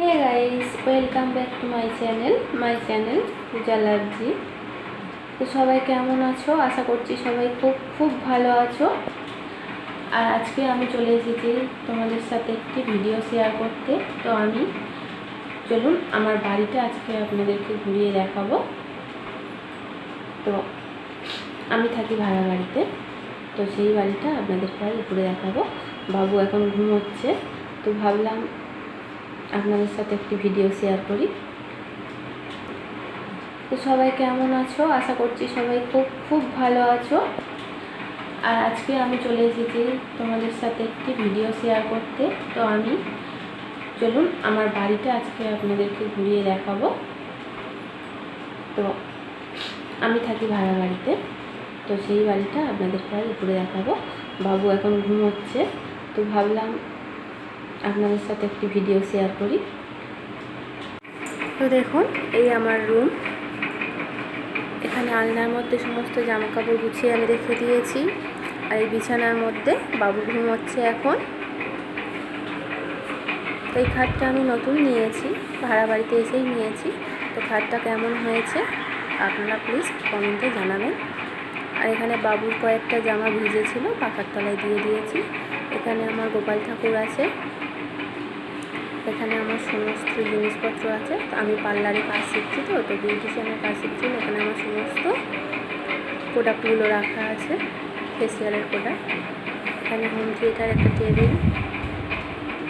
Hey guys welcome back to my channel my channel Puja লাভজি তো সবাই কেমন আছো? আশা করছি সবাই খুব খুব ভালো আছো। আর আজকে আমি চলে এসেছি তোমাদের সাথে একটি ভিডিও শেয়ার করতে। তো আমি, চলুন আমার বাড়িটা আজকে আপনাদেরকে ঘুরিয়ে দেখাবো। তো আমি থাকি ভাড়া বাড়িতে। তো সেই বাড়িটা আপনাদেরকে আজ ঘুরে দেখাবো। বাবু এখন ঘুমোচ্ছে। তো ভাবলাম আপনাদের সাথে একটি ভিডিও শেয়ার করি। তো সবাই কেমন আছো? আশা করছি সবাই খুব খুব ভালো আছো। আর আজকে আমি চলে এসেছি তোমাদের সাথে একটি ভিডিও শেয়ার করতে। তো আমি, চলুন আমার বাড়িটা আজকে আপনাদেরকে ঘুরিয়ে দেখাবো। তো আমি থাকি ভাড়া বাড়িতে। তো সেই বাড়িটা আপনাদেরকে আজ ঘুরে দেখাবো। বাবু এখন ঘুমোচ্ছে। তো ভাবলাম আপনাদের সাথে একটি ভিডিও শেয়ার করি। তো দেখুন, এই আমার রুম এখানে আলনার মধ্যে সমস্ত জামা কাপড় গুছিয়ে আমি রেখে দিয়েছি। আর এই বিছানার মধ্যে বাবু ঘুমোচ্ছে এখন। তো এই খাটটা আমি নতুন নিয়েছি, ভাড়া বাড়িতে এসেই নিয়েছি। তো খাটটা কেমন হয়েছে, আপনারা প্লিজ কমেন্টে জানাবেন। আর এখানে বাবুর কয়েকটা জামা ভিজেছিল, পাখার তলায় দিয়ে দিয়েছি। এখানে আমার গোপাল ঠাকুর আছে। এখানে আমার সমস্ত জিনিসপত্র আছে। আমি পার্লারে কাজ শিখছি তো তো বিউটিশিয়ানের কাজ শিখছি। এখানে আমার সমস্ত প্রোডাক্টগুলো রাখা আছে, ফেসিয়ালের প্রোডাক্ট। এখানে হোম থিয়েটার একটা টেবিল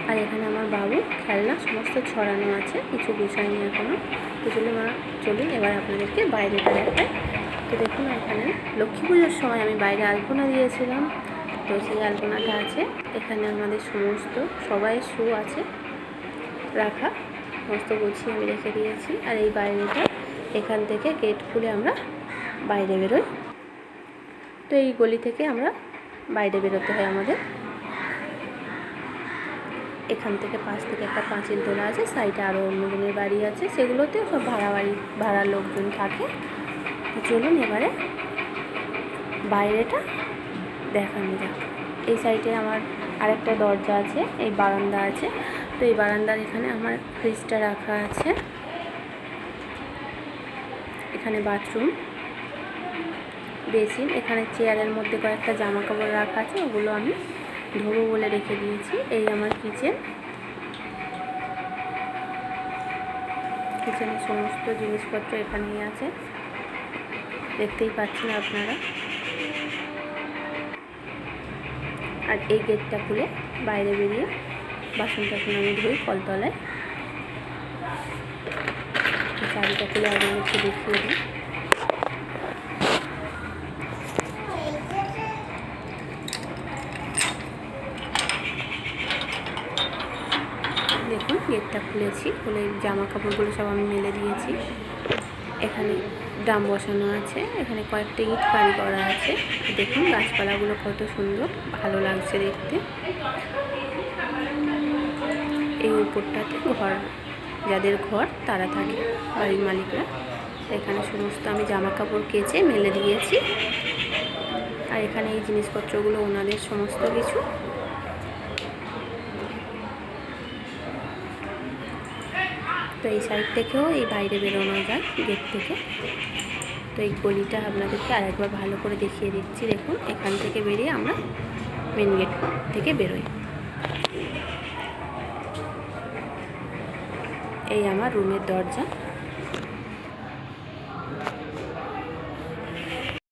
আর এখানে আমার বাবু খেলনা, সমস্ত ছড়ানো আছে। কিছু গুছায়নি এখনও তো চলুন চলুন এবার আপনাদেরকে বাইরেটা দেখায় তো দেখুন এখানে লক্ষ্মী পুজোর সময় আমি বাইরে আলপনা দিয়েছিলাম। তো সেই আলপনাটা আছে। এখানে আমাদের সমস্ত সবাই শু আছে রাখা। সমস্ত গুছিয়ে আমি রেখে দিয়েছি। আর এই বাইরেটা এখান থেকে গেট খুলে আমরা বাইরে বেরোই। তো এই গলি থেকে আমরা বাইরে বেরোতে হয় আমাদের। এখান থেকে পাশ থেকে একটা পাঁচিল তোলা আছে। সাইডে আরও অন্যজনের বাড়ি আছে। সেগুলোতেও সব ভাড়া বাড়ি ভাড়ার লোকজন থাকে। তো চলুন এবারে বাইরেটা দেখানো যাক। এই সাইডে আমার আরেকটা দরজা আছে, এই বারান্দা আছে। তো এই বারান্দার এখানে আমার ফ্রিজটা রাখা আছে। এখানে বাথরুম বেসিন এখানে চেয়ারের মধ্যে কয়েকটা জামা কাপড় রাখা আছে, ওগুলো আমি ধোবো বলে রেখে দিয়েছি। এই আমার কিচেন কিচেনের সমস্ত জিনিসপত্র এখানেই আছে। দেখতেই পাচ্ছেন আপনারা। আর এই গেটটা খুলে বাইরে বেরিয়ে বাসন টাসন আমি ধুই কলতলায়। চাবিটা খুলে আপনাদেরকে দেখিয়ে দিই। দেখুন, গেটটা খুলেছি। খুলে জামা কাপড়গুলো সব আমি মেলে দিয়েছি। এখানে ড্রাম বসানো আছে, এখানে কয়েকটা ইট কারি করা আছে। দেখুন গাছপালাগুলো কত সুন্দর, ভালো লাগছে দেখতে। এই উপরটাতে ঘর, যাদের ঘর তারা থাকে, বাড়ির মালিকরা। এখানে সমস্ত আমি জামা কাপড় কেচে মেলে দিয়েছি। আর এখানে এই জিনিসপত্রগুলো ওনাদের সমস্ত কিছু তো এই সাইড থেকেও এই বাইরে বেরোনো যায়, গেট থেকে। তো এই গলিটা আপনাদেরকে আরেকবার ভালো করে দেখিয়ে দিচ্ছি। দেখুন, এখান থেকে বেরিয়ে আমরা মেন গেট থেকে বেরোই। এই আমার রুমের দরজা।